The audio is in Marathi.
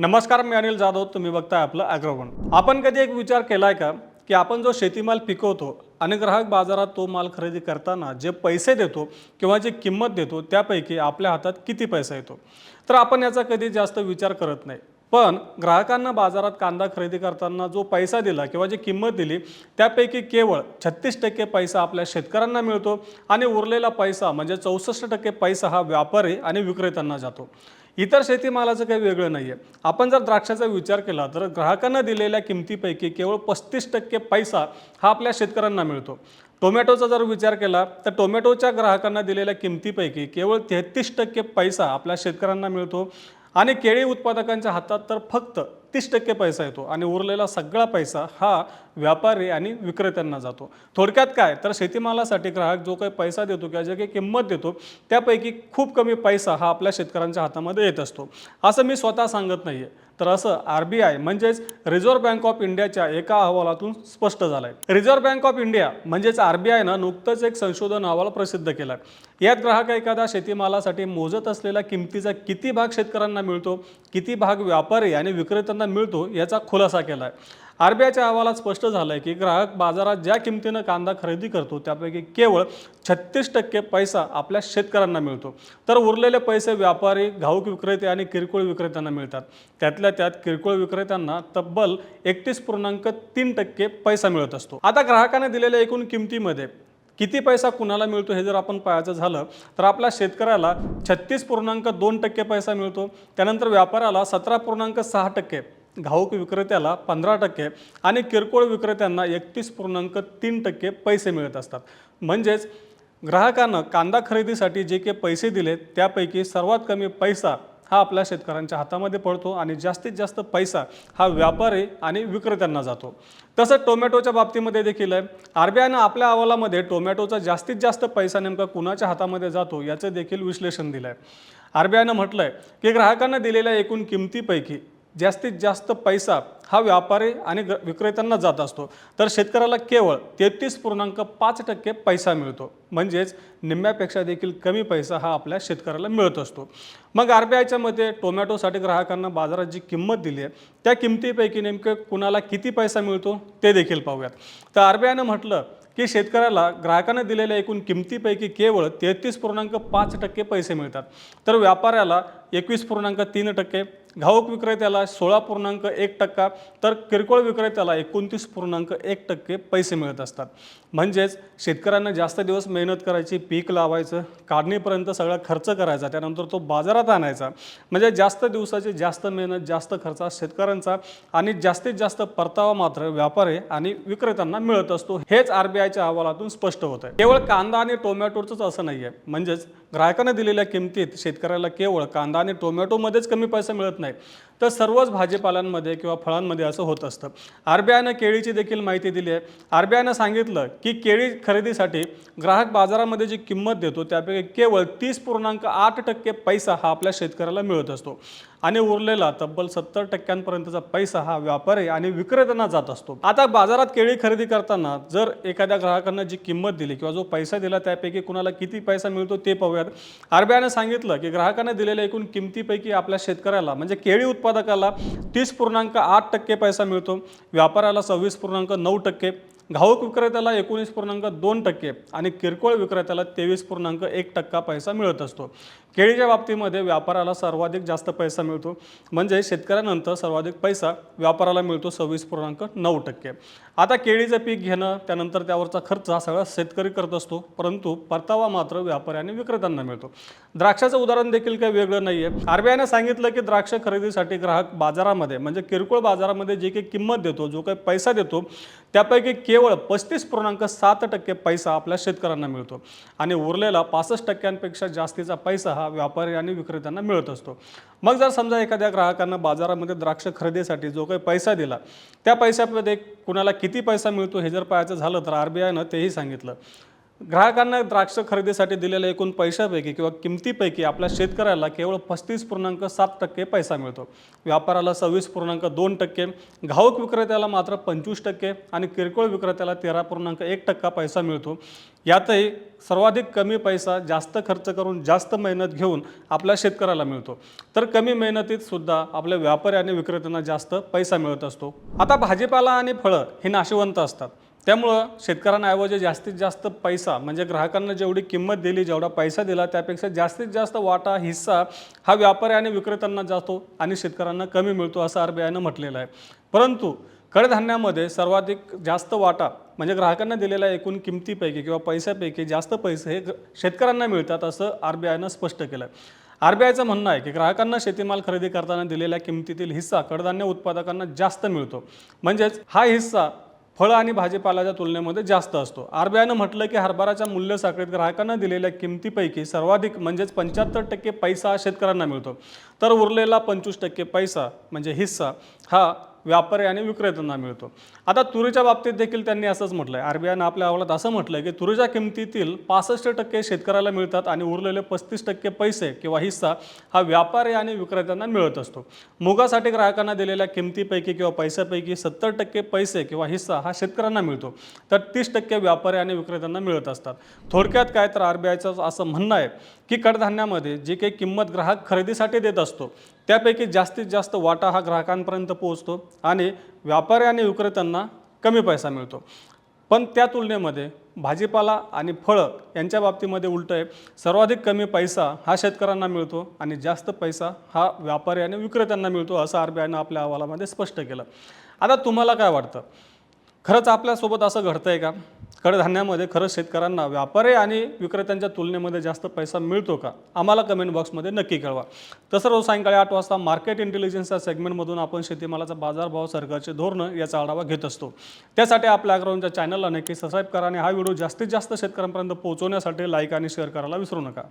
नमस्कार मी अनिल जाधव तुम्ही बघताय आपलं ॲग्रोवन आपण कधी एक विचार केलाय का की आपण जो शेतीमाल पिकवतो आणि ग्राहक बाजारात तो माल खरेदी करताना जे पैसे देतो किंवा जी किंमत देतो त्यापैकी आपल्या हातात किती पैसा येतो? तर आपण याचा कधी जास्त विचार करत नाही. पण ग्राहकांना बाजारात कांदा खरेदी करताना जो पैसा दिला किंवा जी किंमत दिली त्यापैकी केवळ छत्तीस टक्के पैसा आपल्या शेतकऱ्यांना मिळतो आणि उरलेला पैसा म्हणजे चौसष्ट टक्के पैसा हा व्यापारी आणि विक्रेत्यांना जातो. इतर शेतीमालाचं काही वेगळं नाही आहे आपण जर द्राक्षाचा विचार केला तर ग्राहकांना दिलेल्या किमतीपैकी केवळ पस्तीस टक्के पैसा हा आपल्या शेतकऱ्यांना मिळतो. टोमॅटोचा जर विचार केला तर टोमॅटोच्या ग्राहकांना दिलेल्या किमतीपैकी केवळ तेहतीस टक्के पैसा आपल्या शेतकऱ्यांना मिळतो आणि केळी उत्पादकांच्या हातात तर फक्त तीस टक्के पैसा येतो आणि उरलेला सगळा पैसा हा व्यापारी आणि विक्रेत्यांना जातो. थोडक्यात काय? तर शेतीमालासाठी ग्राहक जो काही पैसा देतो किंवा जे काही किंमत देतो त्यापैकी खूप कमी पैसा हा आपल्या शेतकऱ्यांच्या हातामध्ये येत असतो. असं मी स्वतः सांगत नाही आहे तर असं आर बी आय म्हणजेच रिझर्व्ह बँक ऑफ इंडियाच्या एका अहवालातून स्पष्ट झालं आहे रिझर्व्ह बँक ऑफ इंडिया म्हणजेच आर बी आयनं नुकतंच एक संशोधन अहवाल प्रसिद्ध केला आहे यात ग्राहक एखाद्या शेतीमालासाठी मोजत असलेल्या किमतीचा किती भाग शेतकऱ्यांना मिळतो किती भाग व्यापारी आणि विक्रेत्यांना मिळतो याचा खुलासा केला आहे आर बी आयच्या अहवालात स्पष्ट झालं आहे की ग्राहक बाजारात ज्या किमतीनं कांदा खरेदी करतो त्यापैकी केवळ छत्तीस टक्के पैसा आपल्या शेतकऱ्यांना मिळतो. तर उरलेले पैसे व्यापारी घाऊक विक्रेते आणि किरकोळ विक्रेत्यांना मिळतात. त्यातल्या त्यात किरकोळ विक्रेत्यांना तब्बल एकतीस पूर्णांक तीन टक्के पैसा मिळत असतो. आता ग्राहकाने दिलेल्या एकूण किमतीमध्ये किती पैसा कुणाला मिळतो हे जर आपण पाहायचं झालं तर आपल्या शेतकऱ्याला छत्तीस पूर्णांक दोन टक्के पैसा मिळतो. त्यानंतर व्यापाऱ्याला सतरा पूर्णांक सहा टक्के घाऊक विक्रेत्याला पंधरा टक्के आणि किरकोळ विक्रेत्यांना एकतीस पूर्णांक तीन टक्के पैसे मिळत असतात. म्हणजेच ग्राहकानं कांदा खरेदीसाठी जे काही पैसे दिले त्यापैकी सर्वात कमी पैसा हा आपल्या शेतकऱ्यांच्या हातामध्ये पडतो आणि जास्तीत जास्त पैसा हा व्यापारी आणि विक्रेत्यांना जातो. तसंच टोमॅटोच्या बाबतीमध्ये देखील आहे. आर बी आयनं आपल्या अहवालामध्ये टोमॅटोचा जास्तीत जास्त पैसा नेमका कुणाच्या हातामध्ये जातो याचं देखील विश्लेषण दिलं आहे आर बी आयनं म्हटलं आहे की ग्राहकांना दिलेल्या एकूण किमतीपैकी जास्तीत जास्त पैसा हा व्यापारी आणि ग- विक्रेत्यांना जात असतो. तर शेतकऱ्याला केवळ तेहतीस पूर्णांक पाच टक्के पैसा मिळतो. म्हणजेच निम्म्यापेक्षा देखील कमी पैसा हा आपल्या शेतकऱ्याला मिळत असतो. मग आर बी आयच्या मते टोमॅटोसाठी ग्राहकांना बाजारात जी किंमत दिली आहे त्या किमतीपैकी नेमकं कुणाला किती पैसा मिळतो ते देखील पाहूयात. तर आर बी आयनं म्हटलं की शेतकऱ्याला ग्राहकांना दिलेल्या एकूण किमतीपैकी केवळ तेहतीस पूर्णांक पाच टक्के पैसे मिळतात. तर व्यापाऱ्याला एकवीस पूर्णांक तीन टक्के घाऊक विक्रेत्याला सोळा पूर्णांक एक टक्का तर किरकोळ विक्रेत्याला एकोणतीस पूर्णांक एक टक्के पैसे मिळत असतात. म्हणजेच शेतकऱ्यांना जास्त दिवस मेहनत करायची पीक लावायचं काढणीपर्यंत सगळा खर्च करायचा त्यानंतर तो बाजारात आणायचा. म्हणजे जास्त दिवसाची जास्त मेहनत जास्त खर्च शेतकऱ्यांचा आणि जास्तीत जास्त परतावा मात्र व्यापारी आणि विक्रेत्यांना मिळत असतो. हेच आर बी आयच्या अहवालातून स्पष्ट होत आहे केवळ कांदा आणि टोमॅटोचंच असं नाही आहे म्हणजेच ग्राहकाने दिलेल्या किमतीत शेतकऱ्याला केवळ कांदा आणि टोमॅटोमध्येच कमी पैसा मिळत नाही तर सर्वच भाजीपाल्यांमध्ये किंवा फळांमध्ये असं होत असतं. आर बी आयनं केळीची देखील माहिती दिली आहे. आर बी आयनं सांगितलं की केळी खरेदीसाठी ग्राहक बाजारामध्ये जी किंमत देतो त्यापैकी केवळ तीस पूर्णांक आठ टक्के पैसा हा आपल्या शेतकऱ्याला मिळत असतो. आणि उरलेला तब्बल सत्तर टक्क्यांपर्यंतचा पैसा हा व्यापारी आणि विक्रेत्यांना जात असतो. आता बाजारात केळी खरेदी करताना जर एखाद्या ग्राहकांना जी किंमत दिली किंवा जो पैसा दिला त्यापैकी कुणाला किती पैसा मिळतो ते पाहूयात. आरबीआयनं सांगितलं की ग्राहकांना दिलेल्या एकूण किमतीपैकी आपल्या शेतकऱ्याला म्हणजे केळी उत्पादकाला तीस पूर्णांक आठ टक्के पैसा मिळतो. व्यापाऱ्याला सव्वीस पूर्णांक नऊ टक्के. घाऊक विक्रेत्याला एकोणीस पूर्णांक दोन टक्के आणि किरकोळ विक्रेत्याला तेवीस पूर्णांक एक टक्का पैसा मिळत असतो. केळीच्या बाबतीमध्ये व्यापाराला सर्वाधिक जास्त पैसा मिळतो. म्हणजे शेतकऱ्यानंतर सर्वाधिक पैसा व्यापाराला मिळतो सव्वीस पूर्णांक नऊ टक्के. आता केळीचं पीक घेणं त्यानंतर त्यावरचा खर्च हा सगळा शेतकरी करत असतो. परंतु परतावा मात्र व्यापारी आणि विक्रेत्यांना मिळतो. द्राक्षाचं उदाहरण देखील काही वेगळं नाही आहे आरबीआयने सांगितलं की द्राक्ष खरेदीसाठी ग्राहक बाजारामध्ये म्हणजे किरकोळ बाजारामध्ये जे काही किंमत देतो जो काही पैसा देतो त्यापैकी केवळ केवळ पस्तीस पूर्णांक सात टक्के पैसा आपल्या शेतकऱ्यांना मिळतो. आणि उरलेला पासष्ट टक्क्यांपेक्षा जास्तीचा पैसा हा व्यापारी आणि विक्रेत्यांना मिळत असतो. मग जर समजा एखाद्या ग्राहकांना बाजारामध्ये द्राक्ष खरेदीसाठी जो काही पैसा दिला त्या पैशामध्ये कुणाला किती पैसा मिळतो हे जर पाहायचं झालं तर आर बी आयनं तेही सांगितलं. ग्राहकांना द्राक्ष खरेदीसाठी दिलेल्या एकूण पैशापैकी किंवा किमतीपैकी आपल्या शेतकऱ्याला केवळ पस्तीस पूर्णांक सात टक्के पैसा मिळतो. व्यापाराला सव्वीस पूर्णांक दोन टक्के घाऊक विक्रेत्याला मात्र पंचवीस टक्के आणि किरकोळ विक्रेत्याला तेरा पूर्णांक एक टक्का पैसा मिळतो. यातही सर्वाधिक कमी पैसा जास्त खर्च करून जास्त मेहनत घेऊन आपल्या शेतकऱ्याला मिळतो. तर कमी मेहनतीत सुद्धा आपल्या व्यापारी आणि विक्रेत्यांना जास्त पैसा मिळत असतो. आता भाजीपाला आणि फळं ही नाशिवंत असतात. त्यामुळं शेतकऱ्यांऐवजी जास्तीत जास्त पैसा म्हणजे ग्राहकांना जेवढी किंमत दिली जेवढा पैसा दिला त्यापेक्षा जास्तीत जास्त वाटा हिस्सा हा व्यापारी आणि विक्रेत्यांना जातो आणि शेतकऱ्यांना कमी मिळतो असं आर बी आयनं म्हटलेलं आहे. परंतु कडधान्यामध्ये सर्वाधिक जास्त वाटा म्हणजे ग्राहकांना दिलेल्या एकूण किमतीपैकी किंवा पैशापैकी जास्त पैसे हे शेतकऱ्यांना मिळतात असं आर बी आयनं स्पष्ट केलं आहे. आर बी आयचं म्हणणं आहे की ग्राहकांना शेतीमाल खरेदी करताना दिलेल्या किमतीतील हिस्सा कडधान्य उत्पादकांना जास्त मिळतो. म्हणजेच हा हिस्सा फळं आणि भाजीपाल्याच्या तुलनेमध्ये जास्त असतो. आर बी आयनं म्हटलं की हरभराच्या मूल्य साखळीत ग्राहकांना दिलेल्या किमतीपैकी सर्वाधिक म्हणजेच पंच्याहत्तर टक्के पैसा हा शेतकऱ्यांना मिळतो. तर उरलेला पंचवीस टक्के पैसा म्हणजे हिस्सा हा व्यापारी आणि विक्रेत्यांना मिळतो. आता तुरीच्या बाबतीत देखील त्यांनी असंच म्हटलं आहे आर बी आयनं आपल्या अहवालात असं म्हटलं आहे की तुरीच्या किमतीतील पासष्ट टक्के शेतकऱ्याला मिळतात आणि उरलेले पस्तीस टक्के पैसे किंवा हिस्सा हा व्यापारी आणि विक्रेत्यांना मिळत असतो. मुगासाठी ग्राहकांना दिलेल्या किमतीपैकी किंवा पैशापैकी सत्तर टक्के पैसे किंवा हिस्सा हा शेतकऱ्यांना मिळतो. तर तीस टक्के व्यापारी आणि विक्रेत्यांना मिळत असतात. थोडक्यात काय तर आर बी आयचं असं म्हणणं आहे की कडधान्यामध्ये जी काही किंमत ग्राहक खरेदीसाठी देत असतो त्यापैकी जास्तीत जास्त वाटा हा ग्राहकांपर्यंत पोहोचतो आणि व्यापारी आणि विक्रेत्यांना कमी पैसा मिळतो. पण त्या तुलनेमध्ये भाजीपाला आणि फळं यांच्या बाबतीमध्ये उलटं आहे. सर्वाधिक कमी पैसा हा शेतकऱ्यांना मिळतो आणि जास्त पैसा हा व्यापारी आणि विक्रेत्यांना मिळतो असं आर बी आयनं आपल्या अहवालामध्ये स्पष्ट केलं. आता तुम्हाला काय वाटतं? खरंच आपल्यासोबत असं घडतं आहे का? कडधान्यामध्ये खरंच शेतकऱ्यांना व्यापारी आणि विक्रेत्यांच्या तुलनेमध्ये जास्त पैसा मिळतो का? आम्हाला कमेंट बॉक्समध्ये नक्की कळवा. तसं रोज सायंकाळी आठ वाजता मार्केट इंटेलिजन्सच्या सेगमेंटमधून आपण शेतीमालाचा बाजारभाव सरकारचे धोरणं याचा आढावा घेत असतो. त्यासाठी आपल्या अग्रवनच्या चॅनलला नक्की सबस्क्राईब करा आणि हा व्हिडिओ जास्तीत जास्त शेतकऱ्यांपर्यंत पोहोचवण्यासाठी लाईक आणि शेअर करायला विसरू नका.